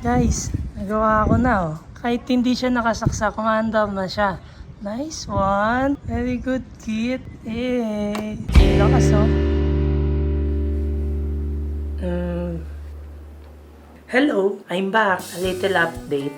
Guys, nagawa ko na oh. Kahit hindi siya nakasaksak, kumaandar na siya. Nice one. Very good, kid. Eh, lakas oh. Mm. Hello, I'm back. A little update.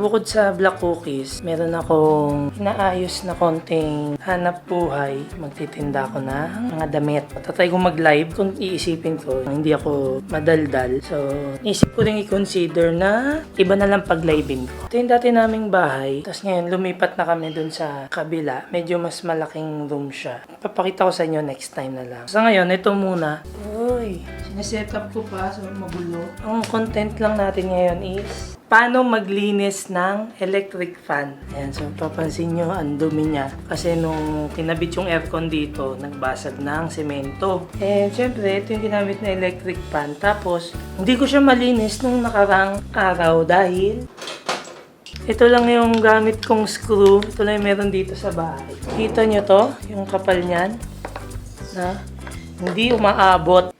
Bukod sa black cookies, meron akong inaayos na konting hanap buhay. Magtitinda ako na mga damit. Tatry ko mag-live kung iisipin ko. Hindi ako madaldal. So, isip ko rin i-consider na iba na lang pag-livein ko. Ito yung dati naming bahay. Tapos ngayon, lumipat na kami dun sa kabila. Medyo mas malaking room siya. Papakita ko sa inyo next time na lang. Sa ngayon, ito muna. Uy, sineset up ko pa. So, magulo. Ang content lang natin ngayon is paano maglinis ng electric fan. Ayan, so papansin nyo, ang dumi niya. Kasi nung tinabit yung aircon dito, nagbasag ng semento. Eh, syempre, ito yung ginamit na electric fan. Tapos, hindi ko siya malinis nung nakarang araw dahil ito lang yung gamit kong screw. Ito lang yung meron dito sa bahay. Kita nyo to? Yung kapal niyan? Na? Hindi umaabot.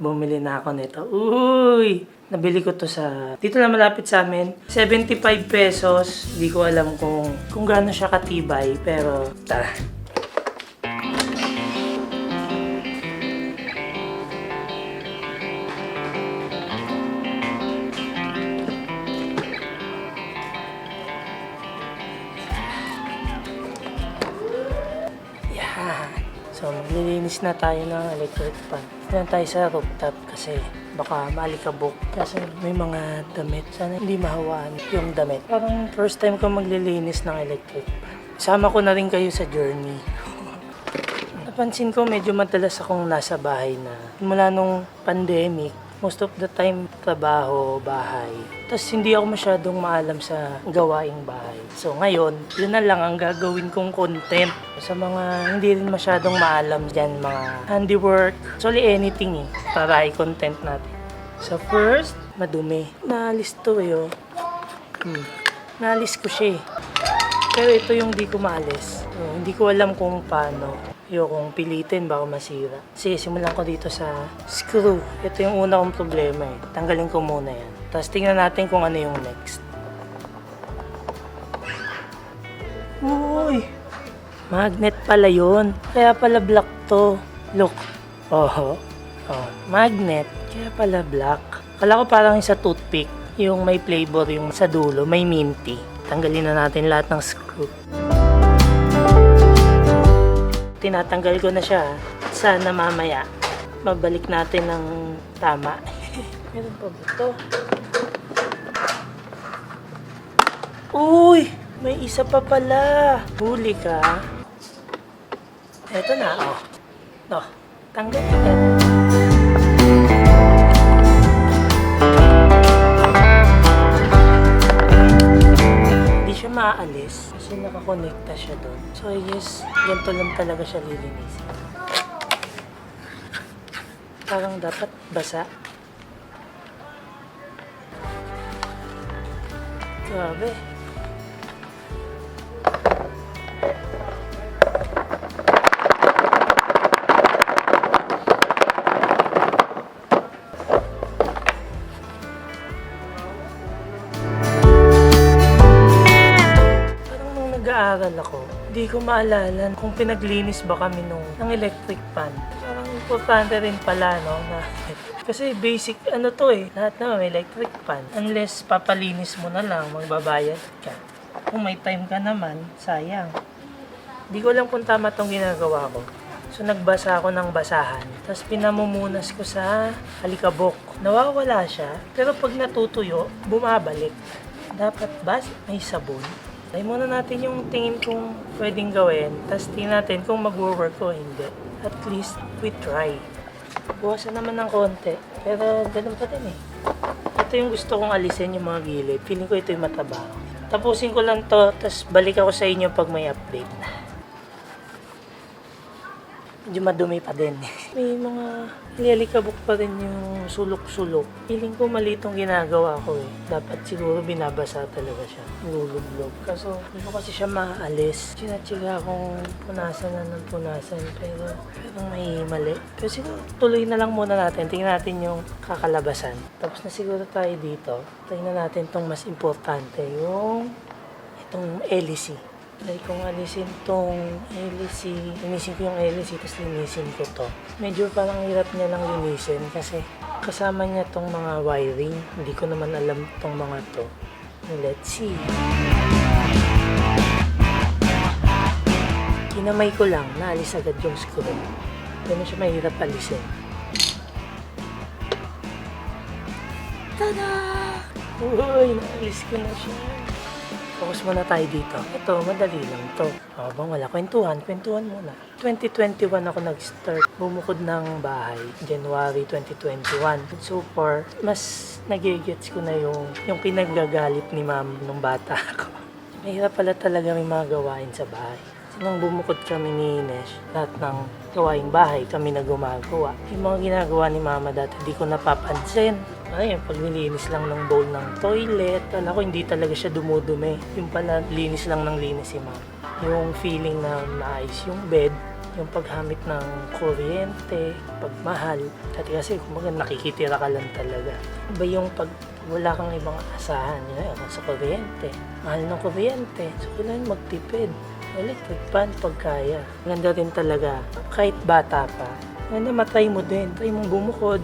Bumili na ako nito. Uy! Nabili ko to sa... Dito na malapit sa amin. 75 pesos. Hindi ko alam kung kung gaano siya katibay. Pero, tara. So, maglilinis na tayo ng electric fan. Yan tayo sa rooftop kasi baka maalikabok. Kasi may mga damit. Sana hindi mahawaan yung damit. Parang first time ko maglilinis ng electric. Sama ko na rin kayo sa journey. Napansin ko medyo madalas akong nasa bahay na. Mula nung pandemic, most of the time trabaho, bahay. Tapos hindi ako masyadong maalam sa gawaing bahay. So ngayon, yun na lang ang gagawin kong content. Sa mga hindi rin masyadong maalam dyan, mga handiwork. Actually anything eh, para i-content natin. So first, madumi. Naalis to eh oh. Hmm. Naalis ko siya eh. Pero ito yung di ko maalis. So, hindi ko alam kung paano. Ayokong pilitin, baka masira. Sige, simulan ko dito sa screw. Ito yung una kong problema eh. Tanggalin ko muna yan. Tapos tingnan natin kung ano yung next. Uy! Magnet pala yun. Kaya pala black to. Look. Oh, oh. Magnet. Kaya pala black. Kala ko parang sa toothpick. Yung may flavor yung sa dulo. May minty. Tanggalin na natin lahat ng screw. Tinatanggal ko na siya. Sana mamaya mabalik natin ng tama. Meron pa ba ito? Uy! May isa pa pala. Huli ka. Eto na, oh. Oh, tanggal ka. Hindi siya maaalis kasi nakakonekta siya doon. So guess, ganito lang talaga siya lilinisin. Parang dapat basa. Grabe. Nag-aaral ako, hindi ko maalala kung pinaglinis ba kami nung ng electric fan. Parang importante rin pala, no? Na, kasi basic, ano to eh, lahat na may electric fan. Unless papalinis mo na lang, magbabayad ka. Kung may time ka naman, sayang. Hindi ko alam kung tama tong ginagawa ko. So nagbasa ako ng basahan. Tapos pinamumunas ko sa alikabok. Nawawala siya, pero pag natutuyo, bumabalik. Dapat bas may sabon. Try muna natin yung tingin kung pwedeng gawin. Tapos tingnan natin kung mag-work o hindi. At least we try. Buwasan naman ng konti. Pero ganun pa din eh. Ito yung gusto kong alisin yung mga gilid. Feeling ko ito yung mataba. Tapusin ko lang to, tapos balik ako sa inyo pag may update. Medyo madumi pa din. May mga lilikabok pa rin yung sulok-sulok. Feeling ko mali itong ginagawa ko eh. Dapat siguro binabasa talaga siya. Nilulublog. Kaso hindi ko kasi siya maalis. Sinatsiga akong punasan na ng punasan. Pero parang may mali. Pero siguro tuloy na lang muna natin. Tingnan natin yung kakalabasan. Tapos na siguro tayo dito. Tingnan natin tong mas importante. Yung itong LEC. Dahil kung alisin tong LEC, linisin ko yung LEC, tapos linisin ko to. Medyo parang hirap niya lang linisin kasi kasama niya tong mga wiring. Hindi ko naman alam tong mga to. Let's see. Kinamay ko lang, naalis agad yung screw. Ganun siya mahirap alisin. Tada! Uy, naalis ko na siya. Focus muna tayo dito. Ito, madali lang to. Habang wala kwentuhan, kwentuhan muna. 2021 ako nag-start bumukod ng bahay. January 2021. So far, mas nagigets ko na yung, yung pinagagalit ni ma'am nung bata ako. Mahirap pala talaga may mga gawain sa bahay. Kasi nung bumukod kami ni Ines, lahat ng gawaing bahay kami na gumagawa. Yung mga ginagawa ni mama dati, di ko napapansin. Ay, pag nilinis lang ng bowl ng toilet, kala ko hindi talaga siya dumudumi. Yung pala, linis lang ng linis si mama. Yung feeling na maayos yung bed, yung paghamit ng kuryente, pagmahal. Dati kasi, kumaga nakikitira ka lang talaga. Iba yung pag wala kang ibang asahan, yun, yun, sa kuryente. Mahal ng kuryente. So, kailangan magtipid. Electric fan pag kaya. Ganda rin talaga. Kahit bata pa. Ganda matry mo din. Try mong bumukod.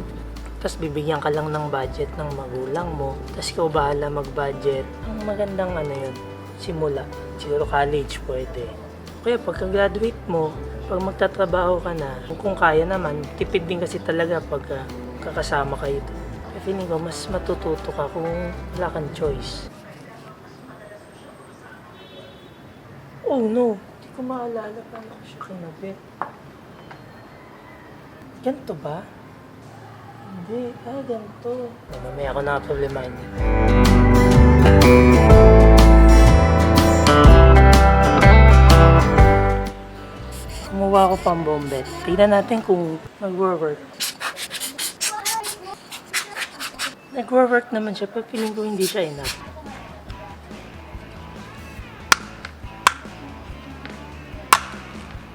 Tapos bibigyan ka lang ng budget ng magulang mo. Tapos ikaw bahala mag-budget. Ang magandang ano yun, simula. Siguro college pwede. Kaya pagka-graduate mo, pag magtatrabaho ka na, kung kaya naman, tipid din kasi talaga pag ah, kakasama kayo. Kaya feeling ko, mas matututo ka kung wala kang choice. Oh no, hindi ko maalala paano ko siya kinabit. Ganito ba? Hindi, ah, ganito. Oh, mamaya ako nakaproblema niya. Kumuha ko pang bombet. Tingnan natin kung nag-work. Nag-work naman siya, pero feeling ko hindi siya enough.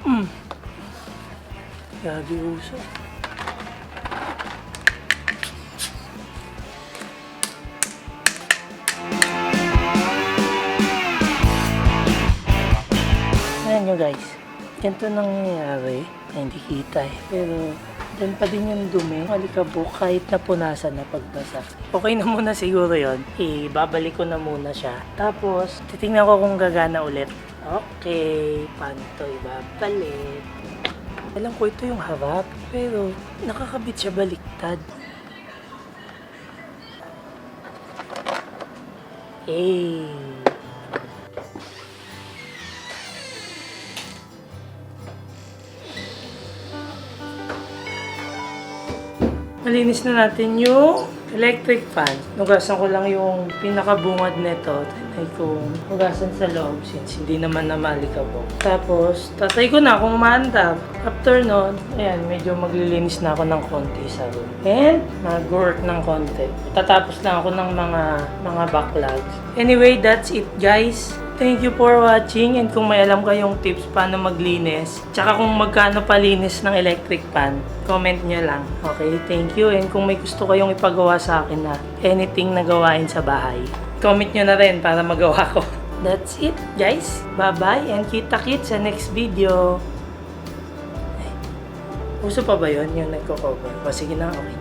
Mm. Grabe uso. Nyo guys. Ganito nangyayari. Ay, hindi kita eh. Pero, doon pa din yung dumi. Malikabok kahit napunasan na pagbasa. Okay na muna siguro yon. Ibabalik ko na muna siya. Tapos, titingnan ko kung gagana ulit. Okay, paano to ibabalik? Alam ko ito yung harap, pero nakakabit siya baliktad. Eh. Malinis na natin yung electric fan. Nugasan ko lang yung pinakabungad nito. Tinay kong hugasan sa loob since hindi naman na malikabok. Tapos, tatay ko na kung maandap. After nun, ayan, medyo maglilinis na ako ng konti sa room. And, mag-work ng konti. Tatapos lang ako ng mga mga backlogs. Anyway, that's it guys. Thank you for watching and kung may alam kayong tips paano maglinis, tsaka kung magkano palinis ng electric pan, comment nyo lang. Okay, thank you. And kung may gusto kayong ipagawa sa akin na anything na gawain sa bahay, comment nyo na rin para magawa ko. That's it, guys. Bye-bye and kita-kits sa next video. Uso pa ba yun yung nagko-cover? O sige na, okay.